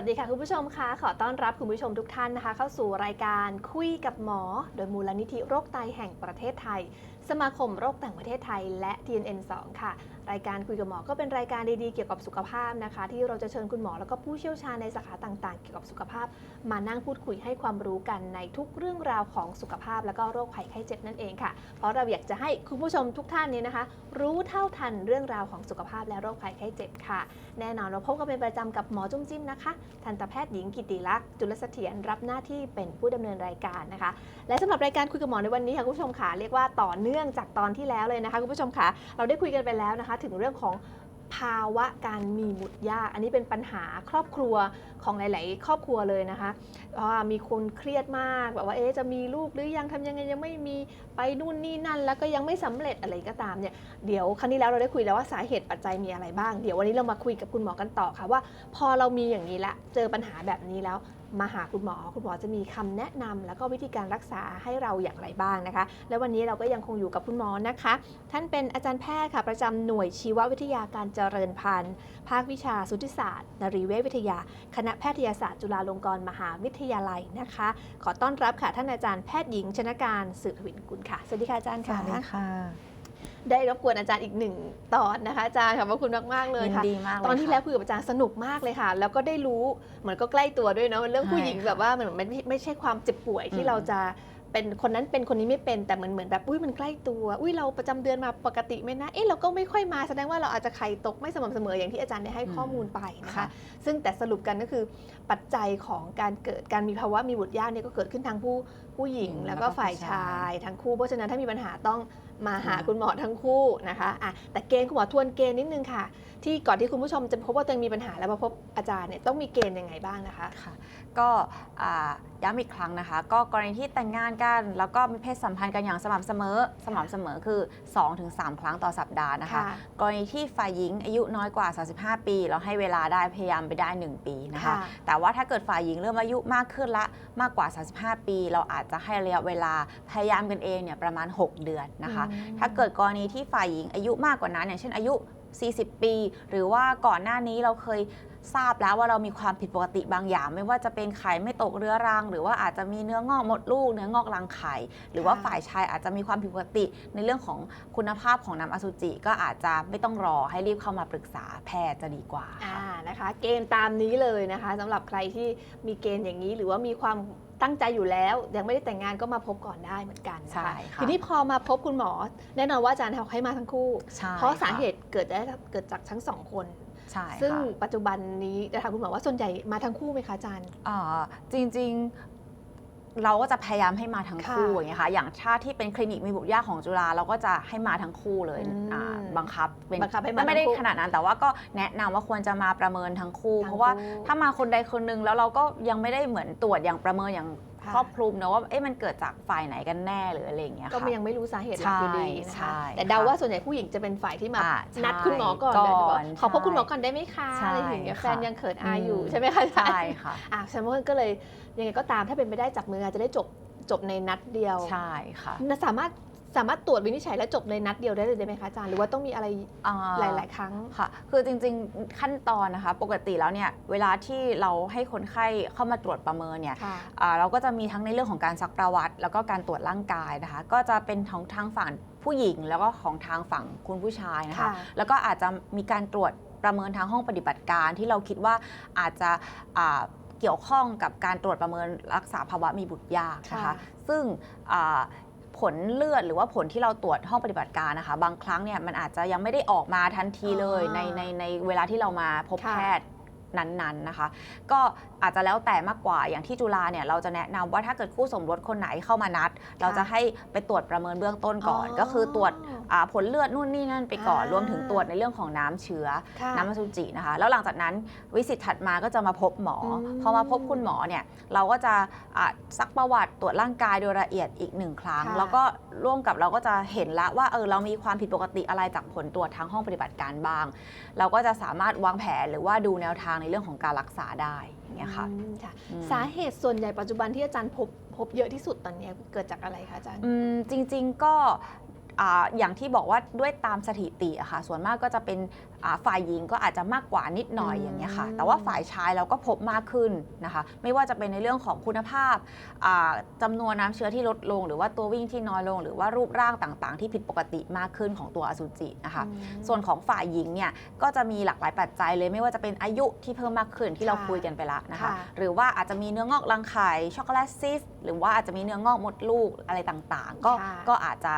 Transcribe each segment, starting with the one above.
สวัสดีค่ะคุณผู้ชมคะขอต้อนรับคุณผู้ชมทุกท่านนะคะ เข้าสู่รายการคุยกับหมอ โดยมูลนิธิโรคไตแห่งประเทศไทย สมาคมโรคต่างประเทศไทย และ TNN 2 ค่ะ รายการคุยกับหมอก็เป็นรายการดีๆเกี่ยวกับสุขภาพนะคะ ที่เราจะเชิญคุณหมอแล้วก็ผู้เชี่ยวชาญในสาขาต่างๆ เกี่ยวกับสุขภาพ มานั่งพูดคุยให้ความรู้กันในทุกเรื่องราวของสุขภาพ แล้วก็โรคภัยไข้เจ็บนั่นเองค่ะ เพราะเราอยากจะให้คุณผู้ชมทุกท่านนี้นะคะ รู้เท่าทันเรื่องราวของสุขภาพและโรคภัยไข้เจ็บค่ะ แน่นอนเราพบกันเป็นประจำกับหมอจุ้มจิ้มนะคะ ทันตแพทย์หญิงกิติลักษณ์จุลเสถียรรับหน้าที่เป็นผู้ดำเนินรายการนะคะ และสำหรับรายการคุยกับหมอในวันนี้ค่ะคุณผู้ชมค่ะเรียกว่าต่อเนื่องจากตอนที่แล้วเลยนะคะคุณผู้ชมค่ะเราได้คุยกันไปแล้วนะคะ ถึงเรื่องของ ภาวะการมีบุตรยาก อันนี้เป็นปัญหาครอบครัวของหลาย ๆ ครอบครัวเลยนะคะว่ามีคนเครียดมากแบบว่าเอ๊จะมีลูกหรือยังทำยังไงยังไม่มีไปนู่นนี่นั่น แล้วก็ยังไม่สำเร็จอะไรก็ตามเนี่ยเดี๋ยวครั้งนี้แล้วเราได้คุยแล้วว่าสาเหตุปัจจัยมีอะไรบ้าง เดี๋ยววันนี้เรามาคุยกับคุณหมอกันต่อค่ะว่า พอเรามีอย่างนี้ละเจอปัญหาแบบนี้แล้ว มาหาคุณหมอ คุณหมอจะมีคำแนะนำแล้วก็วิธีการรักษาให้เราอย่างไรบ้างนะคะ และวันนี้เราก็ยังคงอยู่กับคุณหมอนะคะ ท่านเป็นอาจารย์แพทย์ค่ะประจำหน่วยชีววิทยาการเจริญพันธุ์ ภาควิชาสุติศาสตร์นรีเวชวิทยา คณะแพทยศาสตร์จุฬาลงกรณ์มหาวิทยาลัยนะคะ ขอต้อนรับค่ะท่านอาจารย์แพทย์หญิงชนการสืบทวินกุลค่ะสวัสดีค่ะอาจารย์ค่ะวัสดีค่ะ ได้รบกวนอาจารย์อีกหนึ่งตอนนะคะอาจารย์ขอบพระคุณมากๆเลยยินค่ะ ดีมากเลยตอนที่ค่ะแล้วคุยกับอาจารย์สนุกมากเลยค่ะ แล้วก็ได้รู้เหมือนก็ใกล้ตัวด้วยเนาะเรื่องผู้หญิงใช่ค่ะแบบว่ามันไม่ไม่ไม่ใช่ความเจ็บป่วยที่อืมเราจะเป็นคนนั้นเป็นคนนี้ไม่เป็นแต่เหมือนเหมือนแบบอุ้ยมันใกล้ตัว อุ้ยเราประจำเดือนมาปกติไหมนะเอ๊ะเราก็ไม่ค่อยมาแสดงว่าเราอาจจะไข่ตกไม่สม่ำเสมออย่างที่อาจารย์ได้ให้ข้อมูลไปนะคะค่ะซึ่งแต่สรุปกันก็คือปัจจัยของการเกิดการมีภาวะมีบุตรยากเนี่ยก็เกิดขึ้นทั้งผู้ผู้หญิงอืมแล้วก็แล้วก็ฝ่ายผู้ชาชายยทั้งคู่เพราะฉะนั้นถ้ามีปัญหาต้อง มาหาอืมคุณหมอทั้งคู่นะคะอะแต่เกณฑ์คุณหมอทวนเกณฑ์นิดนึงค่ะ ที่ก่อนที่คุณผู้ชมจะพบว่าตัวเองมีปัญหาแล้วมาพบอาจารย์เนี่ยต้องมีเกณฑ์ยังไงบ้างนะคะค่ะ ก็อ่าย้ำอีกครั้งนะคะ ก็กรณีที่แต่งงานกัน แล้วก็มีเพศสัมพันธ์กันอย่างสม่ำเสมอสม่ำเสมอคือ 2-3 ครั้งต่อสัปดาห์นะคะค่ะกรณีที่ฝ่ายหญิงอายุน้อยกว่า 35 ปี เราให้เวลาได้พยายามไปได้ 1 ปีนะคะค่ะแต่ว่าถ้าเกิดฝ่ายหญิงเริ่มอายุมากขึ้นละมากกว่า 35 ปี เราอาจจะให้ระยะเวลาพยายามกันเองเนี่ยประมาณ 6 เดือนนะคะอืมถ้าเกิดกรณีที่ฝ่ายหญิงอายุมากกว่านั้นอย่างเช่นอายุ 40 ปี หรือว่าก่อนหน้านี้เราเคยทราบแล้วว่าเรามีความผิดปกติบางอย่าง ไม่ว่าจะเป็นไข่ไม่ตกเรื้อรัง หรือว่าอาจจะมีเนื้องอกมดลูก เนื้องอกรังไข่ หรือว่าฝ่ายชายอาจจะมีความผิดปกติในเรื่องของคุณภาพของน้ำอสุจิ ก็อาจจะไม่ต้องรอให้รีบเข้ามาปรึกษาแพทย์จะดีกว่าอ่าค่ะนะคะ เกณฑ์ตามนี้เลยนะคะสำหรับใครที่มีเกณฑ์อย่างนี้หรือว่ามีความ ตั้งใจอยู่แล้ว ยังไม่ได้แต่งงานก็มาพบก่อนได้เหมือนกันนะใช่คะค่ะทีนี้พอมาพบคุณหมอ แน่นอนว่าอาจารย์ให้มาทั้งคู่ใช่เพราะสาค่เหตุเกิดได้เกิดจากทั้งสองคนใช่ซึ่งค่ะปัจจุบันนี้จะถามคุณหมอว่าส่วนใหญ่มาทั้งคู่ไหมคะอาจารย์อ่าจริงๆ เราก็จะพยายามให้มาทั้งคู่ค่ะอย่างเงี้ยค่ะ อย่างถ้าที่เป็นคลินิกมีบุตรยากของจุฬาเราก็จะให้มาทั้งคู่เลยอืมอ่าบังคับเป็นบังคับให้มาไม่ได้ทั้งคู่ขนาดนั้นแต่ว่าก็แนะนำว่าควรจะมาประเมินทั้งคู่ทั้งเพราะว่าคู่ถ้ามาคนใดคนหนึงแล้วเราก็ยังไม่ได้เหมือนตรวจอย่างประเมินอย่าง ค่ะครอบคลุมนะว่าเอ๊ะมันเกิดจากฝ่ายไหนกันแน่หรืออะไรอย่างเงี้ยก็ค่ะยังไม่รู้สาเหตุหลักอยู่ดีนะใช่คะใช่แต่เดาค่ะว่าส่วนใหญ่ผู้หญิงจะเป็นฝ่ายที่มาอ่าใช่นัดคุณหมอก่อนก่เลยอนว่าขอพบใช่คุณหมอก่อนได้ไหมคะใช่อะไรอย่างเงี้ยค่ะ แฟนยังเขินอายอยู่อืมใช่ไหมคะอาจารย์ ใช่ค่ะ อะแสดงว่าก็เลยยังไงก็ตามถ้าเป็นไปได้จับมืออาจจะได้จบจบในนัดเดียวใช่ค่ะ สามารถ สามารถตรวจวินิจฉัยและจบในนัดเดียวได้เลยได้ไหมคะอาจารย์หรือว่าต้องมีอะไรอ่า หลาย ๆ ครั้ง ค่ะ คือจริงๆขั้นตอนนะคะ ปกติแล้วเนี่ยเวลาที่เราให้คนไข้เข้ามาตรวจประเมินเนี่ยค่ะ อ่าเราก็จะมีทั้งในเรื่องของการซักประวัติ แล้วก็การตรวจร่างกายนะคะ ก็จะเป็นของทางฝั่งผู้หญิง แล้วก็ของทางฝั่งคุณผู้ชายนะคะค่ะแล้วก็อาจจะมีการตรวจประเมินทางห้องปฏิบัติการที่เราคิดว่าอาจจะอ่าเกี่ยวข้องกับการตรวจประเมินรักษาภาวะมีบุตรยากนะคะ ค่ะซึ่งอ่า ผลเลือดหรือว่าผลที่เราตรวจห้องปฏิบัติการนะคะ บางครั้งเนี่ยมันอาจจะยังไม่ได้ออกมาทันทีเลยอ๋อในในในเวลาที่เรามาพบค่ะแพทย์นั้นๆนะคะ ก็ อาจจะแล้วแต่มากกว่าอย่างที่จุฬาเนี่ยเราจะแนะนำว่าถ้าเกิดคู่สมรสคนไหนเข้ามานัด เราจะให้ไปตรวจประเมินเบื้องต้นก่อนอ๋อก็คือตรวจอ่าผลเลือดนู่นนี่นั่นไปก่อนอ่ารวมถึงตรวจในเรื่องของน้ำเชื้อค่ะน้ำอสุจินะคะ แล้วหลังจากนั้นวิสิตถัดมาก็จะมาพบหมออมพอมาพบคุณหมอเนี่ยเราก็จะอะซักประวัติตรวจร่างกายโดยละเอียดอีกหนึ่งครั้งค่ะแล้วก็ร่วมกับเราก็จะเห็นละว่าเออเรามีความผิดปกติอะไรจากผลตรวจทางห้องปฏิบัติการบ้าง เราก็จะสามารถวางแผนหรือว่าดูแนวทางในเรื่องของการรักษาได้อย่างเงี้ยค่ะ อืมค่ะอืม สาเหตุส่วนใหญ่ปัจจุบันที่อาจารย์พบพบเยอะที่สุดตอนนี้เกิดจากอะไรคะอาจารย์ อืมจริงๆก็อาอย่างที่บอกว่าด้วยตามสถิติอะค่ะส่วนมากก็จะเป็นอ่า ฝ่ายหญิงก็อาจจะมากกว่านิดหน่อยอืมอย่างเงี้ยค่ะ แต่ว่าฝ่ายชายเราก็พบมากขึ้นนะคะ ไม่ว่าจะเป็นในเรื่องของคุณภาพอ่าจำานวนน้ำเชื้อที่ลดลง หรือว่าตัววิ่งที่น้อยลง หรือว่ารูปร่างต่างๆ ที่ผิดปกติมากขึ้นของตัวอสุจินะคะอืมส่วนของฝ่ายหญิงเนี่ยก็จะมีหลากหลายปัจจัยเลย ไม่ว่าจะเป็นอายุที่เพิ่มมากขึ้นที่เราค่ะคุยกันไปแล้วนะคะค่ะหรือว่าอาจจะมีเนื้องอกรังไข่ช็อกโกแลตซิสหรือว่าอาจจะมีเนื้องอกมดลูกอะไรต่างๆ ก็ค่ะก็อาจจะ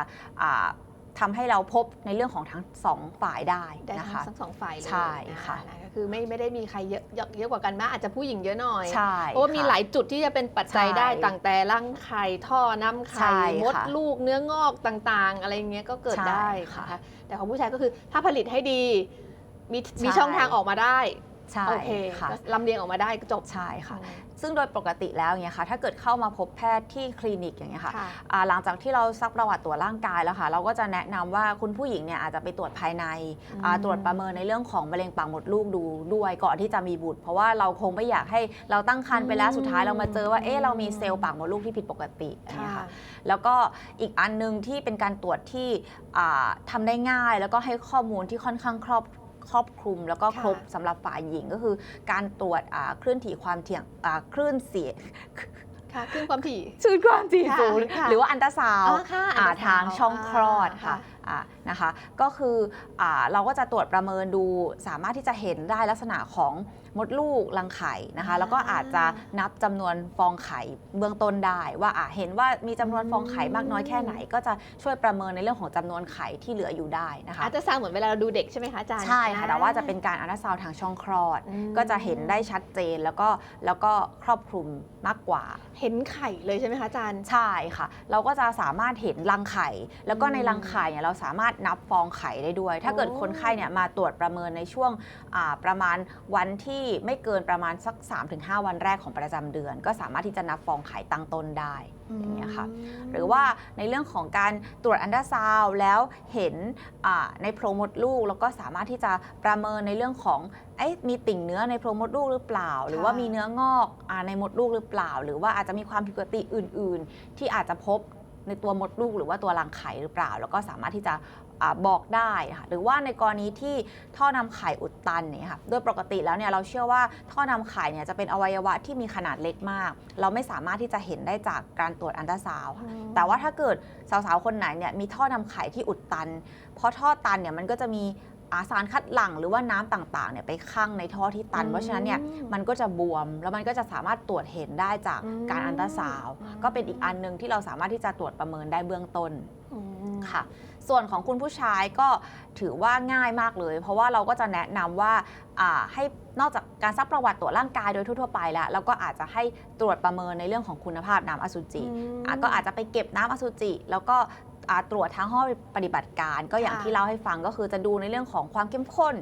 อ่าทำให้เราพบในเรื่องของทั้งสองฝ่ายได้ได้นะทั้คะงทั้งสองฝ่ายเลยใช่ค่ะนก็คือไม่ไม่ได้มีใครเยอะเยอะเยอะกว่ากันมากอาจจะผู้หญิงเยอะหน่อยใช่เพราะว่ามีค่ะหลายจุดที่จะเป็นปัจจัยใช่ได้ต่างแต่รังไข่ท่อน้ำใช่ไข่มดค่ะลูกเนื้องอกต่างๆ อะไรเงี้ยก็เกิดใช่ได้ค่ะนะคะแต่ของผู้ชายก็คือถ้าผลิตให้ดีมีมีใช่ช่องทางออกมาได้ ใช่โอเคค่ะก็ลำเลียงออกมาได้ก็จบ ใช่ค่ะ ซึ่งโดยปกติแล้วเนี่ยค่ะ ถ้าเกิดเข้ามาพบแพทย์ที่คลินิกอย่างเงี้ยค่ะค่ะ อ่าหลังจากที่เราซักประวัติตรวจร่างกายแล้วค่ะ เราก็จะแนะนำว่าคุณผู้หญิงเนี่ยอาจจะไปตรวจภายในอ่าอืมตรวจประเมินในเรื่องของมะเร็งปากมดลูกดูด้วยก่อนที่จะมีบุตร เพราะว่าเราคงไม่อยากให้เราตั้งครรภ์ไปแล้วสุดท้ายเรามาเจอว่าเอ๊ะเรามีเซลล์ปากมดลูกที่ผิดปกติอันเนี้ยค่ะ ค่ะ แล้วก็อีกอันหนึงที่เป็นการตรวจที่อ่าทำาได้ง่าย แล้วก็ให้ข้อมูลที่ค่อนข้างครอบ ครอบคลุมแล้วก็ค่ะครบสำหรับฝ่ายหญิงก็คือ การตรวจอ่าคลื่นถี่ความเถี่ยงอ่าคลื่นเสียงค่ะขึ้นความถี่ชื่อความถี่ค่ะสูงค่ะหรือว่าอันตราซาวด์อ๋อค่ะอ่าอันตราซาวด์ทางช่องคลอดอ่าค่ะค่ะอ่า นะคะ ก็คืออาเราก็จะตรวจประเมินดูสามารถที่จะเห็นได้ลักษณะของมดลูกรังไข่นะคะอ่าแล้วก็อาจจะนับจำนวนฟองไข่เบื้องต้นได้ ว่าอะเห็นว่ามีจำนวนฟองไข่มากน้อยแค่ไหน ก็จะช่วยประเมินในเรื่องของจำนวนไข่ที่เหลืออยู่ได้นะคะอาจจะสร้างเหมือนเวลาเราดูเด็กใช่ไหมคะอาจารย์ใช่ค่ะแต่ว่าจะเป็นการอัลตราซาวด์ทางช่องคลอดอืมก็จะเห็นได้ชัดเจนแล้วก็แล้วก็ครอบคลุมมากกว่า เห็นไข่เลยใช่ไหมคะอาจารย์ใช่ค่ะ เราก็จะสามารถเห็นรังไข่ แล้วก็ในอืมรังไข่เนี่ยเราสามารถนับฟองไข่ได้ด้วย ถ้าเกิดโอ้คนไข้เนี่ยมาตรวจประเมินในช่วงอ่าประมาณวันที่ไม่เกินประมาณสัก 3-5 วันแรกของประจำเดือน ก็สามารถที่จะนับฟองไข่ตั้งต้นได้อย่างเงี้ยค่ะมหรือว่าในเรื่องของการตรวจอันดาซาวด์แล้วเห็นอ่าในโพรงมดลูก แล้วก็สามารถที่จะประเมินในเรื่องของเอ๊ะมีติ่งเนื้อในโพรงมดลูกหรือเปล่า หรือว่ามีเนื้องอกอาในมดลูกหรือเปล่า หรือว่าอาจจะมีความผิดปกติอื่น ๆ ที่อาจจะพบ ในตัวมดลูกหรือว่าตัวรังไข่หรือเปล่า แล้วก็สามารถที่จะอาบอกได้ค่ะหรือว่าในกรณีที่ท่อนำไข่อุดตันเนี่ยค่ะโดยปกติแล้วเนี่ยเราเชื่อว่าท่อนำไข่เนี่ยจะเป็นอวัยวะที่มีขนาดเล็กมาก เราไม่สามารถที่จะเห็นได้จากการตรวจอันตราซาวด์อืมแต่ว่าถ้าเกิดสาวๆคนไหนเนี่ยมีท่อนำไข่ที่อุดตันเพราะท่อตันเนี่ยมันก็จะมีอา สารคัดหลั่งหรือว่าน้ำต่างๆเนี่ยไปข้างในท่อที่ตันอืมเพราะฉะนั้นเนี่ยมันก็จะบวม แล้วมันก็จะสามารถตรวจเห็นได้จากอืมการอันตราซาวด์อืมก็เป็นอีกอันหนึงที่เราสามารถที่จะตรวจประเมินได้เบื้องต้นอืมค่ะส่วนของคุณผู้ชายก็ถือว่าง่ายมากเลย เพราะว่าเราก็จะแนะนำว่าอ่าให้นอกจากการซักประวัติตรวจร่างกายโดยทั่วๆไปแล้วเราก็อาจจะให้ตรวจประเมินในเรื่องของคุณภาพน้ำอสุจิอืมอะก็อาจจะไปเก็บน้ำอสุจิ แล้วก็อ่า ตรวจทางห้องปฏิบัติการ ก็อย่างค่ะที่เล่าให้ฟังก็คือจะดูในเรื่องของความเข้มข้น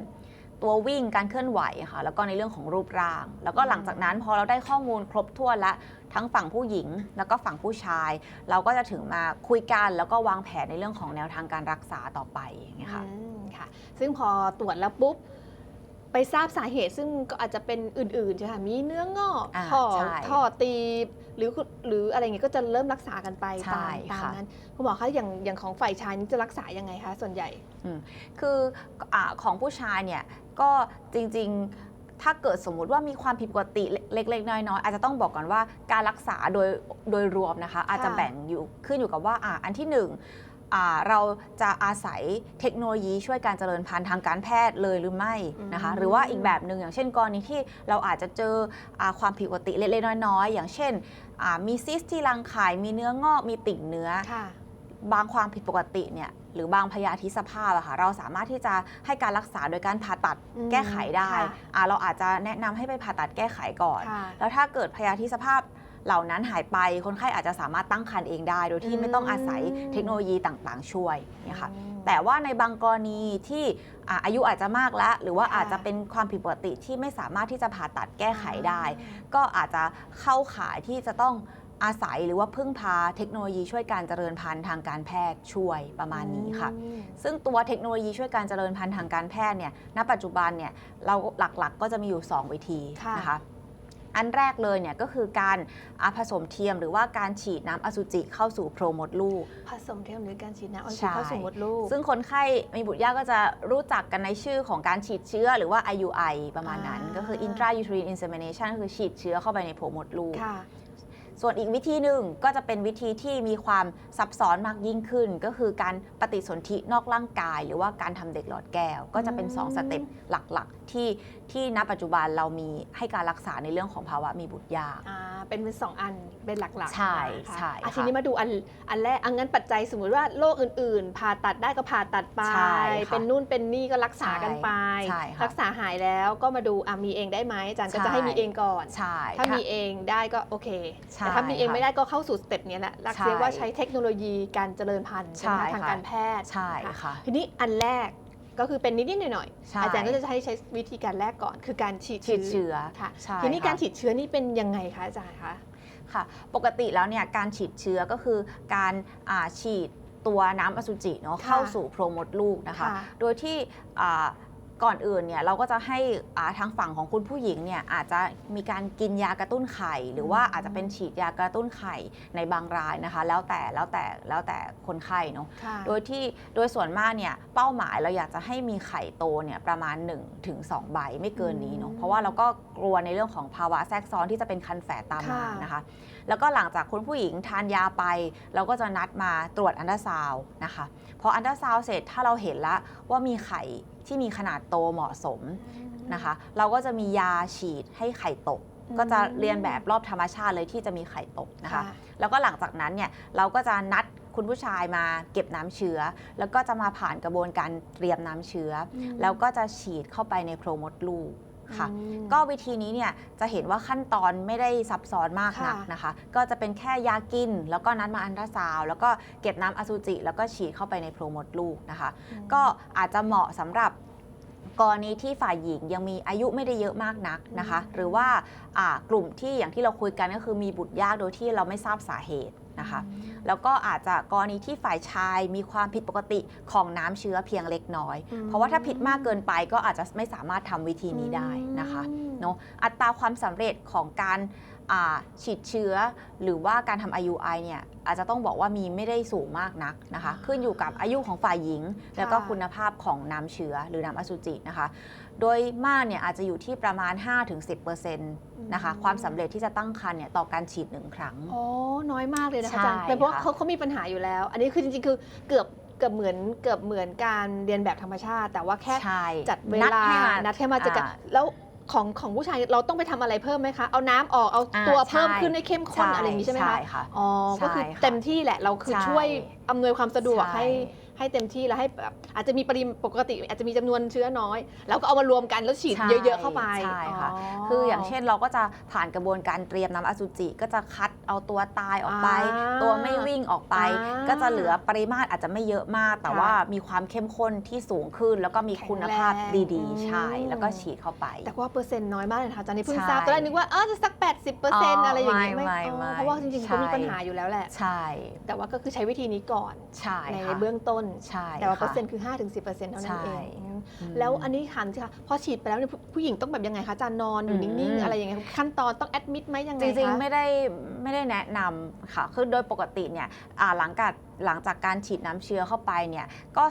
ตัววิ่งการเคลื่อนไหวค่ะแล้วก็ในเรื่องของรูปร่าง แล้วก็หลังจากนั้นพอเราได้ข้อมูลครบถ้วนแล้วทั้งฝั่งผู้หญิง แล้วก็ฝั่งผู้ชาย เราก็จะถึงมาคุยกันแล้วก็วางแผนในเรื่องของแนวทางการรักษาต่อไปอย่างเงี้ยค่ะอืมค่ะ ซึ่งพอตรวจแล้วปุ๊บไปทราบสาเหตุซึ่งก็อาจจะเป็นอื่นๆใช่ไหมคะมีเนื้องอกอ่าท่อใช่ท่อตีบ หรือหรืออะไรเงี้ยก็จะเริ่มรักษากันไปใช่ตามตามค่ะนั้นคุณหมอคะอย่างอย่างของฝ่ายชายนี่จะรักษายังไงคะส่วนใหญ่คืออาของผู้ชายเนี่ยก็จริง ๆถ้าเกิดสมมุติว่ามีความผิดปกติเล็ก ๆ น้อยๆอาจจะต้องบอกก่อนว่าการรักษาโดยโดยรวมนะคะ อาจจะแบ่งอยู่ขึ้นอยู่กับว่าอ่าอันที่หนึ่งอ่า เราจะอาศัยเทคโนโลยีช่วยการเจริญพันธุ์ทางการแพทย์เลยหรือไม่นะคะอืมหรือว่าอีกแบบหนึ่งอย่างเช่นกรณีที่เราอาจจะเจออาความผิดปกติเล็กๆน้อยๆอย่างเช่นอ่ามีซิสที่รังไข่มีเนื้องอกมีติ่งเนื้อค่ะบางความผิดปกติเนี่ยหรือบางพยาธิสภาพอะค่ะเราสามารถที่จะให้การรักษาโดยการผ่าตัดอืมแก้ไขได้ค่ะอ่าเราอาจจะแนะนำให้ไปผ่าตัดแก้ไขก่อนค่ะแล้วถ้าเกิดพยาธิสภาพ เหล่านั้นหายไปคนไข้อาจจะสามารถตั้งครรภ์เองได้ โดยที่ไม่ต้องอาศัยเทคโนโลยีต่างๆ ช่วยเนี่ยค่ะอืมแต่ว่าในบางกรณีที่อ่าอายุอาจจะมากแล้ว หรือว่าค่ะอาจจะเป็นความผิดปกติที่ไม่สามารถที่จะผ่าตัดแก้ไขได้ ก็อาจจะเข้าข่ายที่จะต้องอาศัยหรือว่าพึ่งพาเทคโนโลยีช่วยการเจริญพันธุ์ทางการแพทย์ช่วยประมาณนี้ค่ะอืมซึ่งตัวเทคโนโลยีช่วยการเจริญพันธุ์ทางการแพทย์เนี่ยณปัจจุบันเนี่ยเราหลักๆก็จะมีอยู่ 2 วิธีค่ะนะคะ อันแรกเลยเนี่ยก็คือการอ่าผสมเทียมหรือว่าการฉีดน้ำอสุจิเข้าสู่โพรงมดลูก ผสมเทียมหรือการฉีดน้ำเอาใช่ฉีดเข้าสู่มดลูก ซึ่งคนไข้มีบุตรยากก็จะรู้จักกันในชื่อของการฉีดเชื้อหรือว่า IUI ประมาณนั้นอ่าก็คือ intrauterine insemination ก็คือฉีดเชื้อเข้าไปในโพรงมดลูกค่ะส่วนอีกวิธีหนึ่งก็จะเป็นวิธีที่มีความซับซ้อนมากยิ่งขึ้น ก็คือการปฏิสนธินอกร่างกาย หรือว่าการทำเด็กหลอดแก้ว ก็จะเป็นอืม2สเต็ปหลักๆ ที่ที่ณปัจจุบันเรามีให้การรักษาในเรื่องของภาวะมีบุตรยาก อ่าเป็นเป็นสองอันเป็นหลักๆใช่นะคะใช่อะค่ะ ทีนี้มาดูอันอันแรกอันงั้นปัจจัยสมมติว่าโรคอื่นๆ ผ่าตัดได้ก็ผ่าตัดไป ใช่ค่ะเป็นนู่นเป็นนี่ก็รักษากันไป ใช่ค่ะรักษาหายแล้วก็มาดูอะมีเองได้ไหมอาจารย์ก็จะให้มีเองก่อน ใช่ถ้ามีเองได้ก็โอเค ใช่ แต่ถ้ามีเองค่ะไม่ได้ก็เข้าสู่สเต็ปเนี้ยแหละรักใช่เรียกว่าใช้เทคโนโลยีการเจริญพันธุ์ใช่ไหมใช่คะทางค่ะ การแพทย์ใช่ค่ะ ทีนี้อันแรก ก็คือเป็นนิดๆหน่อยใช่ ๆอาจารย์ก็จะให้ใช้วิธีการแรกก่อน คือการฉีดฉีดเชื้อค่ะ ใช่ทีนี้ค่ะการฉีดเชื้อนี่เป็นยังไงคะอาจารย์คะ ค่ะปกติแล้วเนี่ยการฉีดเชื้อก็คือการอ่าฉีดตัวน้ำอสุจิเนาะค่ะเข้าสู่โพรงมดลูกนะคะ ค่ะโดยที่อ่า ก่อนอื่นเนี่ยเราก็จะให้อ่าทางฝั่งของคุณผู้หญิงเนี่ยอาจจะมีการกินยากระตุ้นไข่ หรือว่าอาจจะเป็นฉีดยากระตุ้นไข่ในบางรายนะคะ แล้วแต่แล้วแต่แล้วแต่คนไข้เนาะค่ะ โดยที่โดยส่วนมากเนี่ยเป้าหมายเราอยากจะให้มีไข่โตเนี่ยประมาณ1ถึง2ใบไม่เกินนี้เนาะอืมเพราะว่าเราก็กลัวในเรื่องของภาวะแทรกซ้อนที่จะเป็นคันแฝดตามมาค่ะ นะคะ แล้วก็หลังจากคุณผู้หญิงทานยาไป เราก็จะนัดมาตรวจอันดราซาวน์นะคะ พออันดราซาวน์เสร็จถ้าเราเห็นแล้วว่ามีไข่ที่มีขนาดโตเหมาะสมนะคะ เราก็จะมียาฉีดให้ไข่ตกอืมก็จะเรียนแบบรอบธรรมชาติเลยที่จะมีไข่ตกนะคะค่ะแล้วก็หลังจากนั้นเนี่ยเราก็จะนัดคุณผู้ชายมาเก็บน้ำเชื้อ แล้วก็จะมาผ่านกระบวนการเตรียมน้ำเชื้ออมแล้วก็จะฉีดเข้าไปในโพรงมดลูก ค่ะอืมก็วิธีนี้เนี่ยจะเห็นว่าขั้นตอนไม่ได้ซับซ้อนมากนักค่ะนะคะ ก็จะเป็นแค่ยากิน แล้วก็นัดมาอันตราซาวด์แล้วก็เก็บน้ำอสุจิ แล้วก็ฉีดเข้าไปในโพรงมดลูกนะคะ ก็อาจจะเหมาะสำหรับกรณีที่ฝ่ายหญิงยังมีอายุไม่ได้เยอะมากนักนะคะอืมหรือว่าอ่ากลุ่มที่อย่างที่เราคุยกันก็คือมีบุตรยากโดยที่เราไม่ทราบสาเหตุ นะคะ แล้วก็อาจจะกรณีที่ฝ่ายชายมีความผิดปกติของน้ำเชื้อเพียงเล็กน้อยอืมเพราะว่าถ้าผิดมากเกินไปก็อาจจะไม่สามารถทำวิธีนี้ได้นะคะอืมเนาะอัตราความสำเร็จของการอ่าฉีดเชื้อ หรือว่าการทำ IUI เนี่ยอาจจะต้องบอกว่ามีไม่ได้สูงมากนักนะคะ ขึ้นอยู่กับอายุของฝ่ายหญิง แล้วก็คุณภาพของน้ำเชื้อหรือน้ำอสุจินะคะ โดยมากเนี่ยอาจจะอยู่ที่ประมาณ 5-10%นะคะความสำเร็จที่จะตั้งครรภ์เนี่ยต่อการฉีดหนึ่งครั้งอ๋อน้อยมากเลยนะคะใช่อาจารย์เป็นเพราะค่ะ เขาเขามีปัญหาอยู่แล้ว อันนี้คือจริงๆคือเกือบเกือบเหมือนเกือบเหมือนการเรียนแบบธรรมชาติ แต่ว่าแค่ใช่จัดเวนัดลาให้มา นัดให้มาเจอกันอ่าแล้วของของผู้ชายเราต้องไปทำอะไรเพิ่มไหมคะ เอาน้ำออกเอาอ่าตัวใช่เพิ่มขึ้นให้เข้มข้นอะไรอย่างนี้ใช่ไหมคะใช่ค่ะ อ๋อ ก็คือใช่ค่ะเต็มที่แหละ เราคือใช่ช่วยอำนวยความสะดวกใช่ ให้ ให้เต็มที่แล้วให้แบบอาจจะมีปริมาณปกติอาจจะมีจำนวนเชื้อน้อย แล้วก็เอามารวมกันแล้วฉีดใช่เยอะ ๆ เข้าไปใช่ค่ะ คืออย่างเช่นเราก็จะผ่านกระบวนการเตรียมน้ำอสุจิก็จะคัดเอาตัวตายออกไป อ่าตัวไม่วิ่งออกไป อ่าก็จะเหลือปริมาตรอาจจะไม่เยอะมาก แต่ค่ะว่ามีความเข้มข้นที่สูงขึ้น แล้วก็มีคุณภาพแข็งแรงดีอืมๆใช่แล้วก็ฉีดเข้าไป แต่ว่าเปอร์เซ็นต์น้อยมากเลยนะคะอาจารย์นี่เพิ่งใช่ทราบตอนแรกนึกว่าเออจะสัก 80%อะไรอย่างเงี้ยไม่ไม่อ๋อไม่เพราะว่าจริงๆเขามีใช่ ปัญหาอยู่แล้วแหละ ใช่แต่ว่าก็คือใช้วิธีนี้ก่อน ใช่ในค่ะ เบื้องต้นใช่แต่ว่าเปอร์ค่ะเซ็นต์คือ 5-10%เท่านั้นเองใช่อืมแล้วอันนี้ถามสิคะพอฉีดไปแล้วเนี่ยผู้ผู้หญิงต้องแบบยังไงคะอาจารย์นอนอยู่อืมนิ่งๆ อะไรอย่างเงี้ยขั้นตอนต้องแอดมิดไหมยังไงจริงคะๆไม่ได้ไม่ได้แนะนำค่ะคือโดยปกติเนี่ยอ่าหลังจากหลังจากการฉีดน้ำเชื้อเข้าไปเนี่ยก็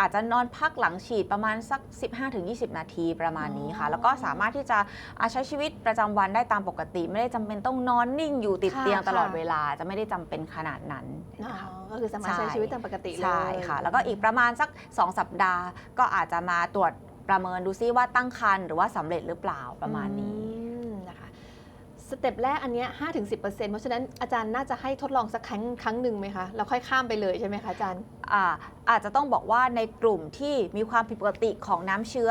อาจจะนอนพักหลังฉีดประมาณสัก 15-20 นาทีประมาณนี้ค่ะอ๋อแล้วก็สามารถที่จะอ่าใช้ชีวิตประจำวันได้ตามปกติ ไม่ได้จำเป็นต้องนอนนิ่งอยู่ติดค่ะเตียงตลอดค่ะเวลาจะไม่ได้จำเป็นขนาดนั้นอ๋อนะคะก็คือสามารถใช้ใช่ชีวิตตามปกติเลยใช่ค่ะ แล้วก็อีกประมาณสัก 2 สัปดาห์ ก็อาจจะมาตรวจประเมินดูซิว่าตั้งครรภ์หรือว่าสำเร็จหรือเปล่าประมาณนี้อืมนะคะ สเต็ปแรกอันเนี้ห้าถึงสิเพราะฉะนั้นอาจารย์น่าจะให้ทดลองสักครั้งครั้งหนึ่งไหมคะแล้วค่อยข้ามไปเลยใช่ไหมคะอาจารย์ อาอาจจะต้องบอกว่าในกลุ่มที่มีความผิดปกติของน้ำเชื้อ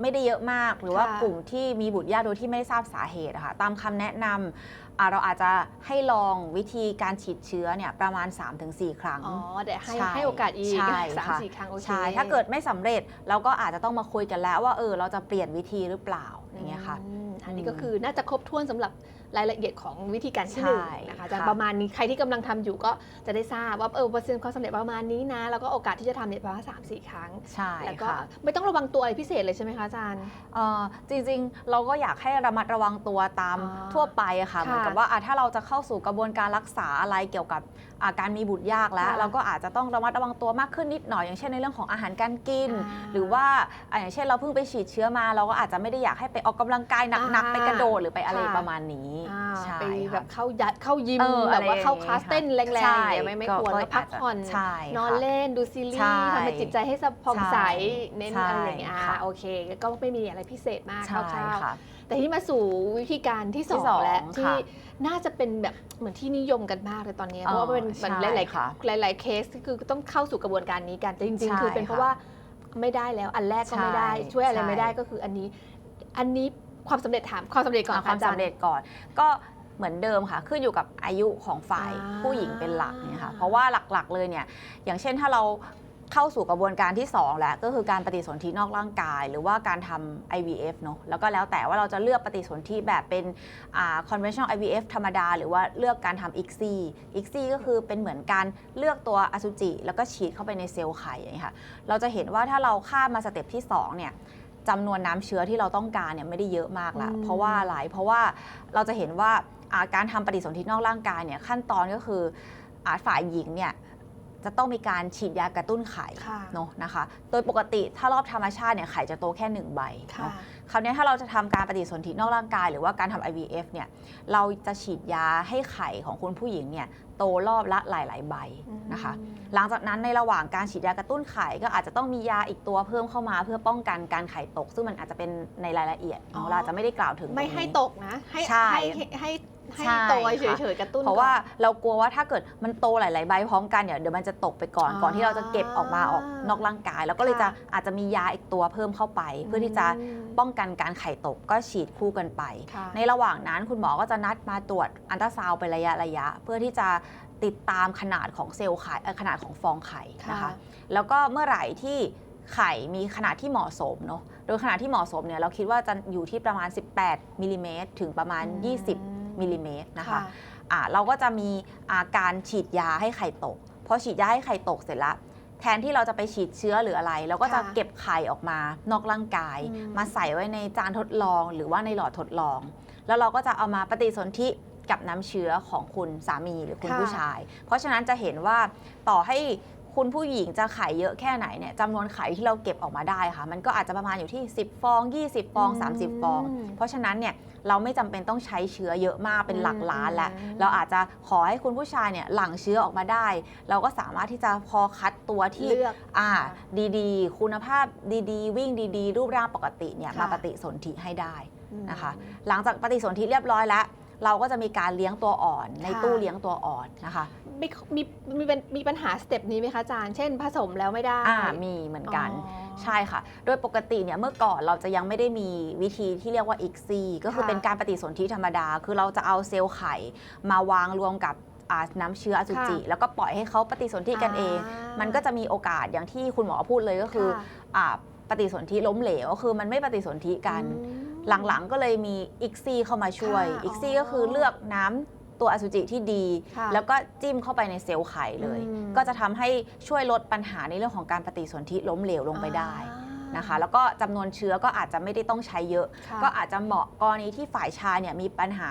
ไม่ได้เยอะมาก หรือว่าค่ะ กลุ่มที่มีบุตรยากโดยที่ไม่ได้ทราบสาเหตุอะค่ะตามคำแนะนำอ่าเราอาจจะให้ลองวิธีการฉีดเชื้อเนี่ยประมาณ 3-4 ครั้ง อ๋อเดี๋ยวให้ใช่ให้โอกาสอีกใช่สามค่ะ สี่ครั้งโอเค ใช่ ถ้าเกิดไม่สำเร็จเราก็อาจจะต้องมาคุยกันแล้วว่าเออเราจะเปลี่ยนวิธีหรือเปล่า อย่างเงี้ยค่ะอืมอันนี้ก็คือน่าจะครบถ้วนสำหรับรายละเอียดของวิธีการที่หนึ่งใช่นะคะอาจารย์ค่ะประมาณนี้ใครที่กำลังทำอยู่ก็จะได้ทราบว่าเออเปอร์เซ็นต์ความสำเร็จประมาณนี้นะ แล้วก็โอกาสที่จะทำเนี่ยประมาณสามสี่ครั้งใช่แล้วก็ค่ะไม่ต้องระวังตัวอะไรพิเศษเลยใช่ไหมคะอาจารย์เอ่อจริงๆ เราก็อยากให้ระมัดระวังตัวตามอ่าทั่วไปอะค่ะค่ะเหมือนกับว่าอะถ้าเราจะเข้าสู่กระบวนการรักษาอะไรเกี่ยวกับอะการมีบุตรยากแล้วค่ะเราก็อาจจะต้องระมัดระวังตัวมากขึ้นนิดหน่อย อย่างเช่นในเรื่องของอาหารการกินอ่าหรือว่าอะอย่างเช่นเราเพิ่งไปฉีดเชื้อมา เราก็อาจจะไม่ได้อยากให้ไปออกกำลังกายหนักอ่าๆไปกระโดดหรือไปอะไรค่ะประมาณนี้อ่าใช่ไปแบค่ะบเข้ายัดเข้ายิมเออแบบว่าอะไรเข้าคลาสเต้นแรงๆใช่อย่างเงี้ยไม่ไม่ก็ควรก็ก็พักผ่อนใช่นอนค่ะเล่นดูซีรีใช่ส์ทำให้จิตใจให้สะผ่องใสใช่เน้นใช่อะไรอย่างเงี้ยค่ะอ่าโอเค ก็ไม่มีอะไรพิเศษมากคใช่ร่าวค่ะๆแต่ที่มาสู่วิธีการที่สที่องสองและค่ะที่น่าจะเป็นแบบเหมือนที่นิยมกันมากเลยตอนนี้อ๋อเพราะว่าเป็นเหมือนใช่หลายค่ะๆหลายๆเคสที่คือต้องเข้าสู่กระบวนการนี้กันแต่จริงใช่ๆคือเป็นเพราะค่ะว่าไม่ได้แล้วอันแรกก็ไม่ได้ใช่ช่วยอะไรใช่ไม่ได้ก็คืออันนี้ อันนี้ ความสำเร็จถามความสำเร็จก่อนอะความะอจสำเร็จก่อน ก็เหมือนเดิมค่ะขึ้นอยู่กับอายุของฝ่ายอ่าผู้หญิงเป็นหลักเนี่ยค่ะเพราะว่าหลักๆเลยเนี่ยอย่างเช่นถ้าเราเข้าสู่กระบวนการที่ 2 แล้วก็คือการปฏิสนธินอกร่างกาย หรือว่าการทำ IVF เนอะแล้วก็แล้วแต่ว่าเราจะเลือกปฏิสนธิแบบเป็นอ่า conventional IVF ธรรมดา หรือว่าเลือกการทำ ICSI ICSI ก็คือเป็นเหมือนการเลือกตัวอสุจิ แล้วก็ฉีดเข้าไปในเซลล์ไข่อย่างเงี้ยค่ะเราจะเห็นว่าถ้าเราข้ามมาสเต็ปที่2เนี่ย จำนวนน้ำเชื้อที่เราต้องการเนี่ยไม่ได้เยอะมากละอืม เพราะว่าอะไรเพราะว่าเราจะเห็นว่าอ่าการทำปฏิสนธินอกร่างกายเนี่ยขั้นตอนก็คืออาฝ่ายหญิงเนี่ยจะต้องมีการฉีดยากระตุ้นไข่ค่ะ เนาะนะคะ โดยปกติถ้ารอบธรรมชาติเนี่ยไข่จะโตแค่หนึ่งใบค่ะ เนาะ คราวนี้ถ้าเราจะทำการปฏิสนธินอกร่างกาย หรือว่าการทำ IVF เนี่ยเราจะฉีดยาให้ไข่ของคุณผู้หญิงเนี่ยโตรอบละหลาย ๆ ใบนะคะ หลังจากนั้นในระหว่างการฉีดยากระตุ้นไข่ก็อาจจะต้องมียาอีกตัวเพิ่มเข้ามา เพื่อป้องกันการไข่ตก ซึ่งมันอาจจะเป็นในรายละเอียดอ๋อเนาะเราอาจจะไม่ได้กล่าวถึงไม่ตรงนี้ให้ตกนะให้ใช่ให้ ให้ให้ใช่โตยค่ะ เฉยๆกระตุ้นเพราะว่าก่อน เรากลัวว่าถ้าเกิดมันโตหลาย ๆ ใบพร้อมกันเนี่ยเดี๋ยวมันจะตกไปก่อนอ่าก่อนที่เราจะเก็บออกมาออกนอกร่างกาย แล้วก็เลยจะค่ะอาจจะมียาอีกตัวเพิ่มเข้าไป เพื่อที่จะอืมป้องกันการไข่ตกก็ฉีดคู่กันไป ค่ะในระหว่างนั้นคุณหมอก็จะนัดมาตรวจอันตราซาวด์เป็นระยะระยะ เพื่อที่จะติดตามขนาดของเซลล์ไข่เอ่อขนาดของฟองไข่นะคะแล้วก็เมื่อไหร่ที่ไข่มีขนาดที่เหมาะสมเนาะโดยขนาดที่เหมาะสมเนี่ยเราคิดว่าจะอยู่ที่ประมาณ 18มิลลิเมตรถึงประมาณ อืม 20 มิลลิเมตรนะคะอ่าเราก็จะมีอาการฉีดยาให้ไข่ตกพอฉีดยาให้ไข่ตกเสร็จแล้วแทนที่เราจะไปฉีดเชื้อหรืออะไร เราก็จะค่ะเก็บไข่ออกมานอกร่างกายอืมมาใส่ไว้ในจานทดลองหรือว่าในหลอดทดลอง แล้วเราก็จะเอามาปฏิสนธิกับน้ำเชื้อของคุณสามีหรือคุณค่ะผู้ชาย เพราะฉะนั้นจะเห็นว่าต่อให้ คุณผู้หญิงจะไข่เยอะแค่ไหนเนี่ยจำนวนไข่ที่เราเก็บออกมาได้ค่ะ มันก็อาจจะประมาณอยู่ที่ 10 ฟอง 20 ฟอง 30 ฟองมเพราะฉะนั้นเนี่ยเราไม่จำเป็นต้องใช้เชื้อเยอะมากเป็นหลักล้านแล้วอืมเราอาจจะขอให้คุณผู้ชายเนี่ยหลั่งเชื้อออกมาได้ เราก็สามารถที่จะพอคัดตัวที่เลือกอ่าดีๆ คุณภาพดีๆ วิ่งดีๆ รูปร่างปกติเนี่ยค่ะมาปฏิสนธิให้ได้อืมนะคะ หลังจากปฏิสนธิเรียบร้อยแล้ว เราก็จะมีการเลี้ยงตัวอ่อน ในค่ะ ตู้เลี้ยงตัวอ่อนนะคะมีมีมีเป็นมีปัญหาสเต็ปนี้ไหมคะอาจารย์ เช่นผสมแล้วไม่ได้อ่ามีเหมือนกัน อ๋อ ใช่ค่ะ โดยปกติเนี่ยเมื่อก่อนเราจะยังไม่ได้มีวิธีที่เรียกว่า ICSI ก็คือค่ะเป็นการปฏิสนธิธรรมดา คือเราจะเอาเซลล์ไข่มาวางรวมกับอ่าน้ำเชื้ออสุจิ ค่ะ แล้วก็ปล่อยให้เขาปฏิสนธิกันเองามันก็จะมีโอกาสอย่างที่คุณหมอพูดเลยก็คือค่ะอ่าปฏิสนธิล้มเหลวก็คือมันไม่ปฏิสนธิกัน อืม หลังๆก็เลยมีอิกซี่เข้ามาช่วยค่ะอิกซี่อ๋อก็คือเลือกน้ำตัวอสุจิที่ดี ค่ะแล้วก็จิ้มเข้าไปในเซลล์ไข่เลย อืม ก็จะทำให้ช่วยลดปัญหาในเรื่องของการปฏิสนธิล้มเหลวลงไปได้อ่านะคะ แล้วก็จำนวนเชื้อก็อาจจะไม่ได้ต้องใช้เยอะ ค่ะ ก็อาจจะเหมาะกรณีที่ฝ่ายชายเนี่ยมีปัญหา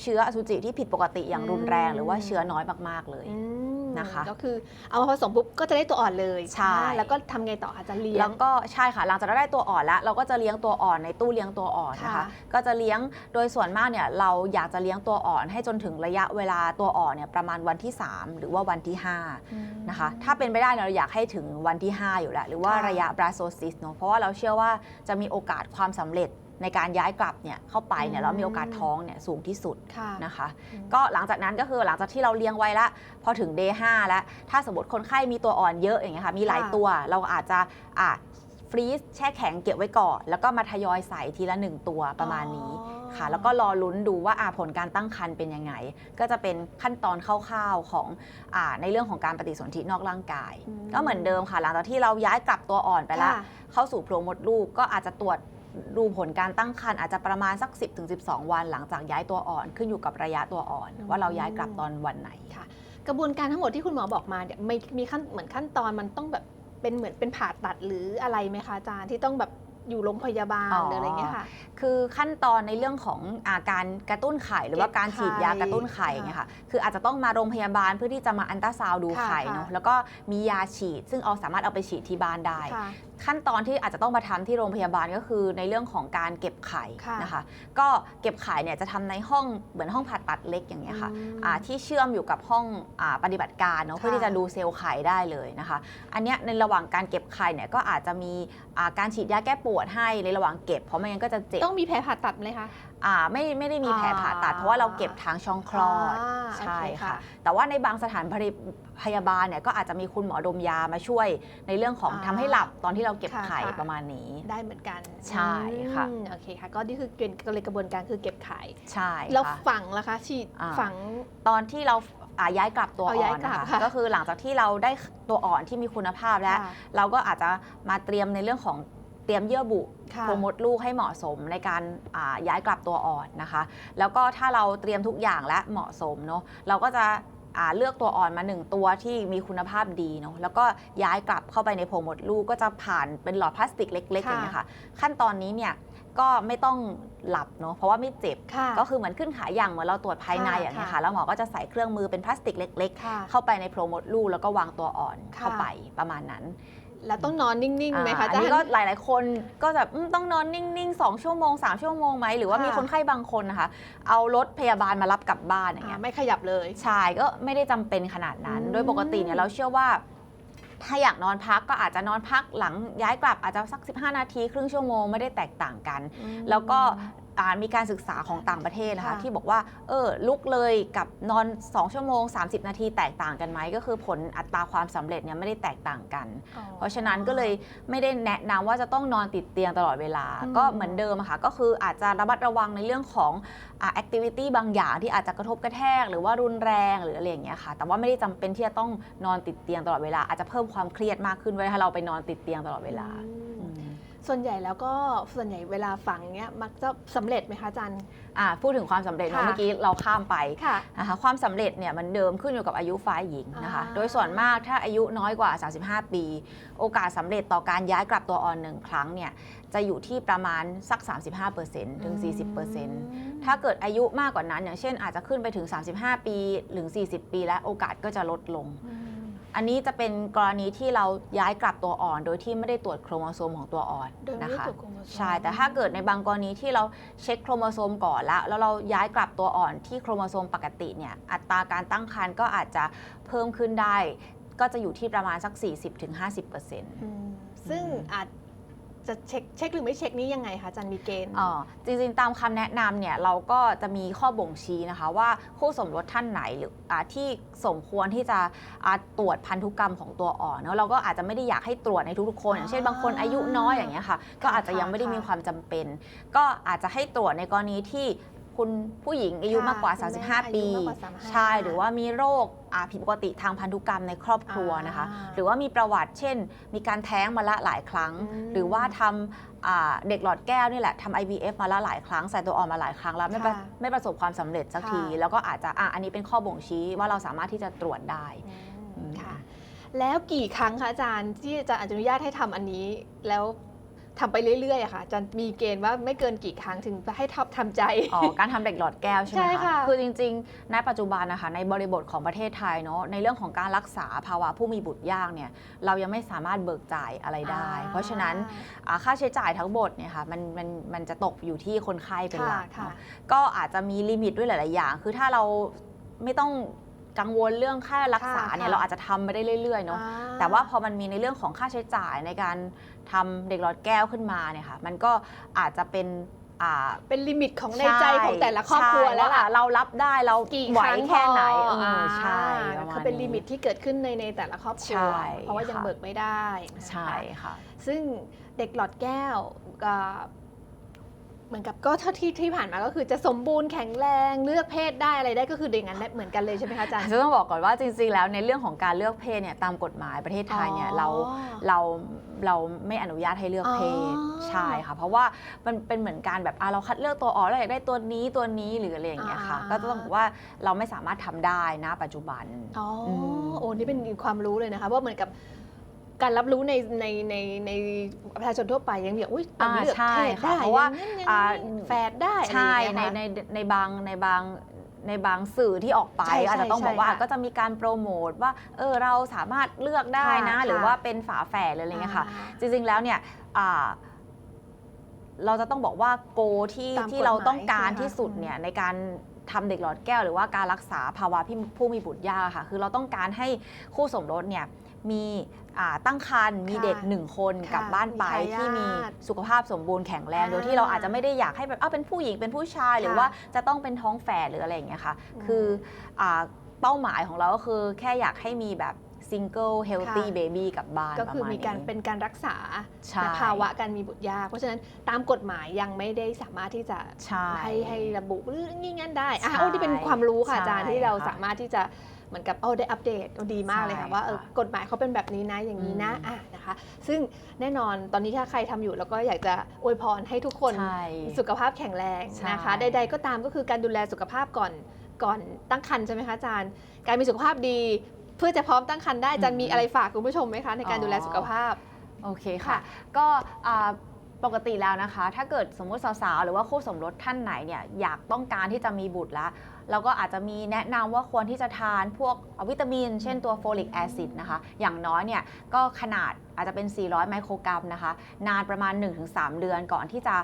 เชื้ออสุจิที่ผิดปกติอย่างรุนแรง อืม หรือว่าเชื้อน้อยมากๆเลย อืม นะคะ ก็คือเอามาผสมปุ๊บก็จะได้ตัวอ่อนเลยใช่อ่าแล้วก็ทำไงต่อคะอาจารย์เลี้ยแล้ง วก็ใช่ค่ะหลังจากเราได้ตัวอ่อนแล้วเราก็จะเลี้ยงตัวอ่อนในตู้เลี้ยงตัวอ่อนนะคะค่ะ ก็จะเลี้ยงโดยส่วนมากเนี่ยเราอยากจะเลี้ยงตัวอ่อนให้จนถึงระยะเวลาตัวอ่อนเนี่ยประมาณวันที่ 3 หรือว่าวันที่ 5 นะคะ ถ้าเป็นไปได้เนี่ยเราอยากให้ถึงวันที่ 5 อยู่แล้วหรือว่าค่ะ ระยะบราโซซิสเนาะเพราะว่าเราเชื่อว่าจะมีโอกาสความสำเร็จ ในการย้ายกลับเนี่ยเข้าไปเนี่ยเรามีโอกาสท้องเนี่ยสูงที่สุดค่ะนะคะอืมก็หลังจากนั้นก็คือหลังจากที่เราเลี้ยงไว้ละพอถึง day 5แล้ว ถ้าสมมติคนไข้มีตัวอ่อนเยอะอย่างเงี้ยค่ะมีหลายค่ะตัวเราอาจจะอะฟรีซแช่แข็งเก็บไว้ก่อน แล้วก็มาทยอยใส่ทีละ 1 ตัวประมาณนี้อ๋อค่ะ แล้วก็รอลุ้นดูว่าอะผลการตั้งครรภ์เป็นยังไง ก็จะเป็นขั้นตอนคร่าวๆของอ่าในเรื่องของการปฏิสนธินอกร่างกายอืมก็เหมือนเดิมค่ะ หลังจากที่เราย้ายกลับตัวอ่อนไปละค่ะเข้าสู่โพรงมดลูกก็อาจจะตรวจ ดูผลการตั้งครรภ์อาจจะประมาณสัก 10-12 วัน หลังจากย้ายตัวอ่อน ขึ้นอยู่กับระยะตัวอ่อนอืมว่าเราย้ายกลับตอนวันไหนค่ะ กระบวนการทั้งหมดที่คุณหมอบอกมาเนี่ยไม่มีขั้นเหมือนขั้นตอนมันต้องแบบเป็นเหมือนเป็นผ่าตัดหรืออะไรไหมคะอาจารย์ที่ต้องแบบอยู่โรงพยาบาลอ๋อหรืออะไรเงี้ยค่ะ คือขั้นตอนในเรื่องของอาการกระตุ้นไข่หรือว่าเก็บการฉีดยากระตุ้นไข่ไข่เนี่ยค่ะ คืออาจจะต้องมาโรงพยาบาลเพื่อที่จะมาอันตราซาวด์ดูค่ะไข่ค่ะเนาะ แล้วก็มียาฉีด ซึ่งเอาสามารถเอาไปฉีดที่บ้านได้ค่ะ ขั้นตอนที่อาจจะต้องมาทำที่โรงพยาบาลก็คือในเรื่องของการเก็บไข่ค่ะนะคะ ก็เก็บไข่เนี่ยจะทำในห้องเหมือนห้องผ่าตัดเล็กอย่างเงี้ยค่ะอืมอ่าที่เชื่อมอยู่กับห้องอาปฏิบัติการเนาะค่ะเพื่อที่จะดูเซลล์ไข่ได้เลยนะคะ อันเนี้ยในระหว่างการเก็บไข่เนี่ยก็อาจจะมีอ่าการฉีดยาแก้ปวดให้ในระหว่างเก็บเพราะไม่งั้นก็จะเจ็บต้องมีแผลผ่าตัดไหมคะ อ่าไม่ไม่ได้มีแผลผ่าตัดอ่าเพราะว่าเราเก็บทางช่องคลอดอ่าใช่โอเคค่ะแต่ว่าในบางสถานพยาบาลเนี่ยก็อาจจะมีคุณหมอดมยามาช่วย ในเรื่องของอ่าทำให้หลับตอนที่เราเก็บค่ะไข่ค่ะ ประมาณนี้ ได้เหมือนกันใช่ค่ะ อืมโอเคค่ะ ก็นี่คือเป็นกระบวนการคือเก็บไข่ใช่แล้วค่ะ ฝังล่ะคะ ฉีดอ่า ฝัง ตอนที่เราอ่าย้ายกลับตัวเอาอ่ย้าอยนกลันะบคะค่ะ ก็คือหลังจากที่เราได้ตัวอ่อนที่มีคุณภาพแล้ว ค่ะ เราก็อาจจะมาเตรียมในเรื่องของ เตรียมเยื่อบุค่ะโปรโมทลูกให้เหมาะสมในการอ่าย้ายกลับตัวอ่อนนะคะ แล้วก็ถ้าเราเตรียมทุกอย่างและเหมาะสมเนาะเราก็จะอ่าเลือกตัวอ่อนมาหนึ่งตัวที่มีคุณภาพดีเนาะแล้วก็ย้ายกลับเข้าไปในโพรงมดลูกก็จะผ่านเป็นหลอดพลาสติกเล็กๆอย่างนี้ยค่ะ ขั้นตอนนี้เนี่ยก็ไม่ต้องหลับเนาะเพราะว่าไม่เจ็บค่ะก็คือเหมือนขึ้นขาอย่างเหมือนเราตรวจภายในค่ะอย่างนี้ยค่ะค่ะแล้วหมอก็จะใส่เครื่องมือเป็นพลาสติกเล็กค่ะๆเข้าไปในโพรงมดลูกแล้วก็วางตัวอ่อนค่ะเข้าไปประมาณนั้น แล้วต้องนอนนิ่งๆไหมคะอ่าอาอันจารนี้ย์ก็หลาย ๆ คนก็แบบอืมต้องนอนนิ่งๆ 2 ชั่วโมง 3 ชั่วโมงไหมหรือว่าค่ะ มีคนไข้บางคนนะคะ เอารถพยาบาลมารับกลับบ้านอย่างอ่าเงี้ยไม่ขยับเลย ใช่ก็ไม่ได้จำเป็นขนาดนั้น อืม โดยปกติเนี่ยเราเชื่อว่า ถ้าอยากนอนพักก็อาจจะนอนพักหลังย้ายกลับอาจจะสัก 15 นาที ครึ่งชั่วโมงไม่ได้แตกต่างกันอืมแล้วก็อ่า มีการศึกษาของต่างประเทศนะคะ ค่ะ ที่บอกว่าเออลุกเลยกับนอน 2 ชั่วโมง 30 นาทีแตกต่างกันไหมก็คือผลอัตราความสำเร็จเนี่ยไม่ได้แตกต่างกันอ๋อเพราะฉะนั้นก็เลยไม่ได้แนะนำว่าจะต้องนอนติดเตียงตลอดเวลา อืม ก็เหมือนเดิมอะค่ะ ก็คืออาจจะระมัดระวังในเรื่องของแอคทิวิตี้บางอย่างที่อาจจะกระทบกระแทก หรือว่ารุนแรงหรืออะไรอย่างเงี้ยค่ะ แต่ว่าไม่ได้จำเป็นที่จะต้องนอนติดเตียงตลอดเวลา อาจจะเพิ่มความเครียดมากขึ้นเวลาเราไปนอนติดเตียงตลอดเวลา อืมอืม ส่วนใหญ่แล้วก็ส่วนใหญ่เวลาฝังเนี้ยมักจะสำเร็จไหมคะอาจารย์ อะพูดถึงความสำเร็จเนอะค่ะเมื่อกี้เราข้ามไปค่ะนะคะความสำเร็จเนี่ยมันเดิมขึ้นอยู่กับอายุฝ่ายหญิงนะคะอ่าโดยส่วนมากถ้าอายุน้อยกว่า 35 ปี โอกาสสำเร็จต่อการย้ายกลับตัวอ่อนหนึ่งครั้งเนี่ยจะอยู่ที่ประมาณสัก 35%ถึง 40%ถ้าเกิดอายุมากกว่านั้นอย่างเช่นอาจจะขึ้นไปถึง 35 ปีถึง 40 ปี แล้วโอกาสก็จะลดลง อืมอันนี้จะเป็นกรณีที่เราย้ายกลับตัวอ่อน โดยที่ไม่ได้ตรวจโครโมโซมของตัวอ่อนโดยไม่นะได้คะ ตรวจโครโมโซม ใช่ แต่ถ้าเกิดในบางกรณีที่เราเช็คโครโมโซมก่อนแล้ว แล้วเราย้ายกลับตัวอ่อนที่โครโมโซมปกติเนี่ย อัตราการตั้งครรภ์ก็อาจจะเพิ่มขึ้นได้ ก็จะอยู่ที่ประมาณสัก 40-50%ออืมซึ่งอาจ จะเช็คเช็คหรือไม่เช็คนี้ยังไงคะอาจารย์มีเกณฑ์๋อจริงๆตามคำแนะนำเนี่ยเราก็จะมีข้อบ่งชี้นะคะว่าคู่สมรสท่านไหนหรืออาที่สมควรที่จะอาตรวจพันธุกรรมของตัวอ่อนเนอะเราก็อาจจะไม่ได้อยากให้ตรวจในทุกๆคนอย่างเช่นบางคนอายุน้อยอย่างเงี้ยค่ะก็อาจจะยังไม่ได้มีความจำเป็น ก็อาจจะให้ตรวจในกรณีที่ คุณผู้หญิงอายุค่ะมากกว่าคุณแม่35ปีอายุมากกว่า35ใช่หรือว่ามีโรคอ่าผิดปกติทางพันธุกรรมในครอบครัวนะคะ อ่าหรือว่ามีประวัติเช่น มีการแท้งมาละหลายครั้ง อืมหรือว่าทำอ่าเด็กหลอดแก้วนี่แหละทำ IVF มาละหลายครั้งใส่ตัวอ่อนมาหลายครั้งแล้วไม่ประค่ะไม่ประสบความสำเร็จสักที ค่ะ แล้วก็อาจจะอะอันนี้เป็นข้อบ่งชี้ว่าเราสามารถที่จะตรวจได้ อืมค่ะ แล้วกี่ครั้งคะอาจารย์ที่อาจารย์อนุญาตให้ทำอันนี้ แล้ว ทำไปเรื่อยๆอะค่ะอาจารย์มีเกณฑ์ว่าไม่เกินกี่ครั้งถึงจะให้ทับทำใจ อ๋อ การทำเด็กหลอดแก้วใช่ไหมใช่คะค่ะ คือจริงๆณปัจจุบันนะคะในบริบทของประเทศไทยเนาะในเรื่องของการรักษาภาวะผู้มีบุตรยากเนี่ยเรายังไม่สามารถเบิกจ่ายอะไรได้ เพราะฉะนั้นอ่าค่าใช้จ่ายทั้งหมดเนี่ยค่ะมันมันมันจะตกอยู่ที่คนไข้เป็นหลักค่ะ เนาะก็อาจจะมีลิมิตด้วยหลาย ๆ อย่าง คือถ้าเราไม่ต้อง กังวลเรื่องค่ารักษาเนี่ยค่ะเราอาจจะทำไปได้เรื่อยๆเนาะอ่แต่ว่าพอมันมีในเรื่องของค่าใช้จ่ายในการทำเด็กหลอดแก้วขึ้นมาเนี่ยค่ะมันก็อาจจะเป็นอ่าเป็นลิมิตของในใจของแต่ละครอบครัวใช่แล้วล่ะาเรารับได้เรากี่ไหวครั้งแค่ไหนพเอออใช่ประมาณเขาเป็นลิมิตที่เกิดขึ้นในในแต่ละครอบครัวใช่เพราะว่ายังค่ะเบิกไม่ได้นะคะใช่ค่ะซึ่งเด็กหลอดแก้วกับ เหมือนกับก็เท่าที่ที่ผ่านมาก็คือจะสมบูรณ์แข็งแรงเลือกเพศได้อะไรได้ก็คืออย่างนั้นได้เหมือนกันเลยใช่ไหมคะอาจารย์อาจจะต้องบอกก่อนว่าจริงๆแล้วในเรื่องของการเลือกเพศเนี่ยตามกฎหมายประเทศไทยเนี่ยเราอ๋อเราเราไม่อนุญาตให้เลือกเพศอ๋อใช่ค่ะ เพราะว่ามันเป็นเหมือนการแบบอะเราคัดเลือกตัวออกเราอยากได้ตัวนี้ตัวนี้หรืออะไรอย่างเงี้ยค่ะอ่าก็ต้องบอกว่าเราไม่สามารถทำได้นะปัจจุบันอ๋ออมโอ้นี่เป็นความรู้เลยนะคะว่าเหมือนกับ การรับรู้ในในในในประชาชนทั่วไปยังเดียวอุ้ยมันอ่าเลือกใช่เพศค่ะได้เพราะว่าอย่งนั้นอย่างอ่านี้แฝดได้อะไรใช่อย่างในเงี้ยในค่ะในบางในบางในบางสื่อที่ออกไปใช่ใช่อาจจะต้องบอกว่าใช่ค่ะก็จะมีการโปรโมทว่าเออเราสามารถเลือกได้นะ ค่ะหรือค่ะว่าเป็นฝาแฝดหรืออะไรเงี้ยค่ะอ่าจริงๆแล้วเนี่ยอ่าเราจะต้องบอกว่าโกที่ตามที่เราต้องการกฎหมายใช่ไหมคะที่สุดเนี่ยในการทำเด็กหลอดแก้ว หรือว่าการรักษาภาวะพี่ผู้มีบุตรยากอะค่ะ คือเราต้องการให้คู่สมรสเนี่ย มีอ่าตั้งครรภ์มีค่ะเด็กหนึ่งคนค่ะกลับบ้านไปมีทายาทที่มีสุขภาพสมบูรณ์แข็งแรงอ่าโดยที่เราอาจจะไม่ได้อยากให้แบบเอ้าเป็นผู้หญิงเป็นผู้ชาย หรือค่ะว่าจะต้องเป็นท้องแฝดหรืออะไรอย่างเงี้ยค่ะอืมคืออาเป้าหมายของเราก็คือแค่อยากให้มีแบบ ซิงเกิลเฮลตี้ค่ะเบบี้กลับบ้านก็คือประณมีการนี้เป็นการรักษาใช่ภาวะการมีบุตรยาก เพราะฉะนั้นตามกฎหมายยังไม่ได้สามารถที่จะใช่ให้ให้ระบุหรืองี้งั้นได้อะใช่โอ้ที่เป็นความรู้ค่ะอาจารย์ใช่ที่เราค่ะสามารถที่จะเหมือนกับเอาได้อัปเดตเอาดีมากเลยค่ะใช่ว่าเออค่ะกฎหมายเขาเป็นแบบนี้นะอย่างนี้นะอืมอะนะคะ ซึ่งแน่นอนตอนนี้ถ้าใครทำอยู่แล้วก็อยากจะอวยพรให้ทุกคนใช่สุขภาพแข็งแรงนะคะใช่ใดๆก็ตามก็คือการดูแลสุขภาพก่อนก่อนตั้งครรภ์ใช่ไหมคะอาจารย์ การมีสุขภาพดี เพื่อจะพร้อมตั้งครรภ์ได้อาจารย์มีอะไรฝากคุณผู้ชมไหมคะในการดูแลสุขภาพ โอเคค่ะค่ะก็อ่าปกติแล้วนะคะ ถ้าเกิดสมมติสาวๆ หรือว่าคู่สมรสท่านไหนเนี่ยอยากต้องการที่จะมีบุตรแล้ว เราก็อาจจะมีแนะนำว่าควรที่จะทานพวกวิตามิน เช่นตัวโฟลิกแอซิดนะคะ อย่างน้อยเนี่ยก็ขนาดอาจจะเป็น 400 ไมโครกรัมนะคะ นานประมาณ 1-3 เดือนก่อนที่จะ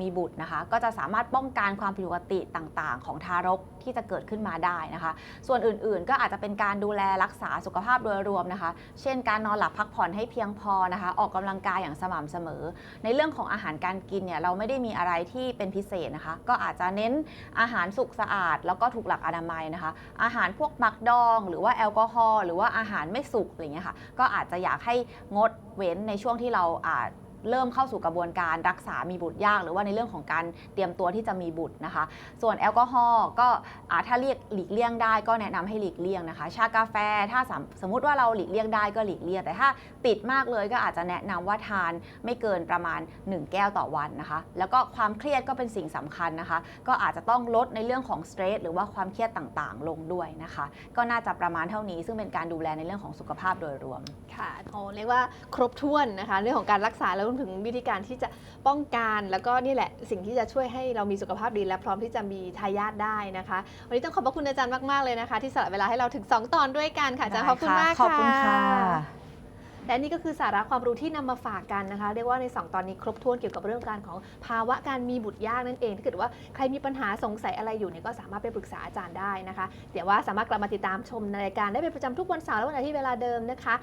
มีบุตรนะคะ ก็จะสามารถป้องกันความผิดปกติต่างๆ ของทารกที่จะเกิดขึ้นมาได้นะคะ ส่วนอื่นๆ ก็อาจจะเป็นการดูแลรักษาสุขภาพโดยรวมนะคะ เช่น การนอนหลับพักผ่อนให้เพียงพอนะคะ ออกกำลังกายอย่างสม่ำเสมอ ในเรื่องของอาหารการกินเนี่ยเราไม่ได้มีอะไรที่เป็นพิเศษนะคะ ก็อาจจะเน้นอาหารสุขสะอาดแล้วก็ถูกหลักอนามัยนะคะ อาหารพวกมักดอง หรือว่าแอลกอฮอล์หรือว่าอาหารไม่สุกอะไรเงี้ยค่ะก็อาจจะอยากให้งดเว้นในช่วงที่เราอาจ เริ่มเข้าสู่กระบวนการรักษามีบุตรยาก หรือว่าในเรื่องของการเตรียมตัวที่จะมีบุตรนะคะ ส่วนแอลกอฮอล์ก็ถ้าเรียกหลีกเลี่ยงได้ก็แนะนำให้หลีกเลี่ยงนะคะ ชากาแฟถ้าสมสมมติว่าเราหลีกเลี่ยงได้ก็หลีกเลี่ยง แต่ถ้าติดมากเลยก็อาจจะแนะนำว่าทานไม่เกินประมาณ 1 แก้วต่อวันนะคะ แล้วก็ความเครียดก็เป็นสิ่งสำคัญนะคะ ก็อาจจะต้องลดในเรื่องของสเตรสหรือว่าความเครียดต่างๆ ลงด้วยนะคะ ก็น่าจะประมาณเท่านี้ ซึ่งเป็นการดูแลในเรื่องของสุขภาพโดยรวมค่ะโอ้เรียกว่าครบถ้วนนะคะ เรื่องของการรักษาแล้ววมถึงวิธีการที่จะป้องกันแล้วก็นี่แหละสิ่งที่จะช่วยให้เรามีสุขภาพดีและพร้อมที่จะมีทายาทได้นะคะ วันนี้ต้องขอบพระคุณอาจารย์มากๆเลยนะคะ ที่สละเวลาให้เราถึง 2 ตอนด้วยกันค่ะอาจารย์ขอบคุณมากขอบคุณค่ะ และนี่ก็คือสาระความรู้ที่นำมาฝากกันนะคะ เรียกว่าใน 2 ตอนนี้ครบถ้วนเกี่ยวกับเรื่องการของภาวะการมีบุตรยากนั่นเองถ้าเกิดว่าใครมีปัญหาสงสัยอะไรอยู่เนี่ยก็สามารถไปปรึกษาอาจารย์ได้นะคะเดี๋ยวว่าสามารถกลับมาติดตามชมในรายการได้เป็นประจำทุกวันเสาร์และวันอาทิตย์เวลาเดิมนะคะ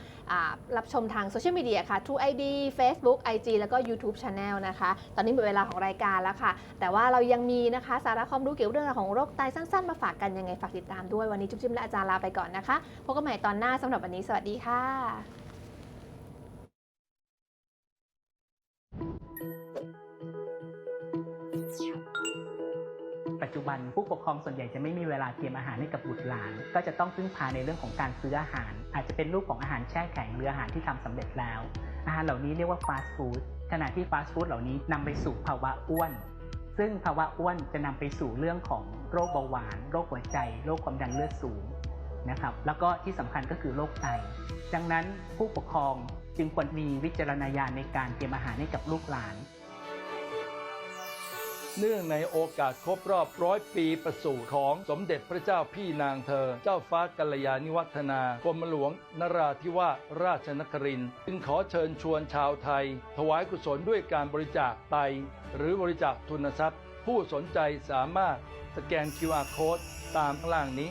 รับชมทางโซเชียลมีเดียค่ะ True ID Facebook IG แล้วก็ YouTube Channel นะคะ ตอนนี้หมดเวลาของรายการแล้วค่ะ แต่ว่าเรายังมีนะคะ สาระความรู้เกี่ยวกับเรื่องของโรคไตสั้นๆ มาฝากกันยังไงฝากติดตามด้วยวันนี้จุ๊บจิ้มและอาจารย์ลาไปก่อนนะคะพบกันใหม่ตอนหน้าสำหรับวันนี้สวัสดีค่ะ ปัจจุบันผู้ปกครองส่วนใหญ่จะไม่มีเวลาเตรียมอาหารให้กับบุตรหลาน ก็จะต้องพึ่งพาในเรื่องของการซื้ออาหาร อาจจะเป็นรูปของอาหารแช่แข็งหรืออาหารที่ทำสำเร็จแล้ว อาหารเหล่านี้เรียกว่าฟาสต์ฟู้ดขณะที่ฟาสต์ฟู้ดเหล่านี้นำไปสู่ภาวะอ้วน ซึ่งภาวะอ้วนจะนำไปสู่เรื่องของโรคเบาหวาน โรคหัวใจโรคความดันเลือดสูงนะครับแล้วก็ที่สำคัญก็คือโรคไตดังนั้นผู้ปกครองจึงควรมีวิจารณญาณในการเตรียมอาหารให้กับลูกหลาน เนื่องในโอกาสครบรอบร้อยปีประสูติของสมเด็จพระเจ้าพี่นางเธอ เจ้าฟ้ากัลยาณิวัฒนากรมหลวงนราธิวาสราชนครินทร์จึงขอเชิญชวนชาวไทย ถวายกุศลด้วยการบริจาคไต หรือบริจาคทุนทรัพย์ ผู้สนใจสามารถสแกน QR Code ตามข้างล่างนี้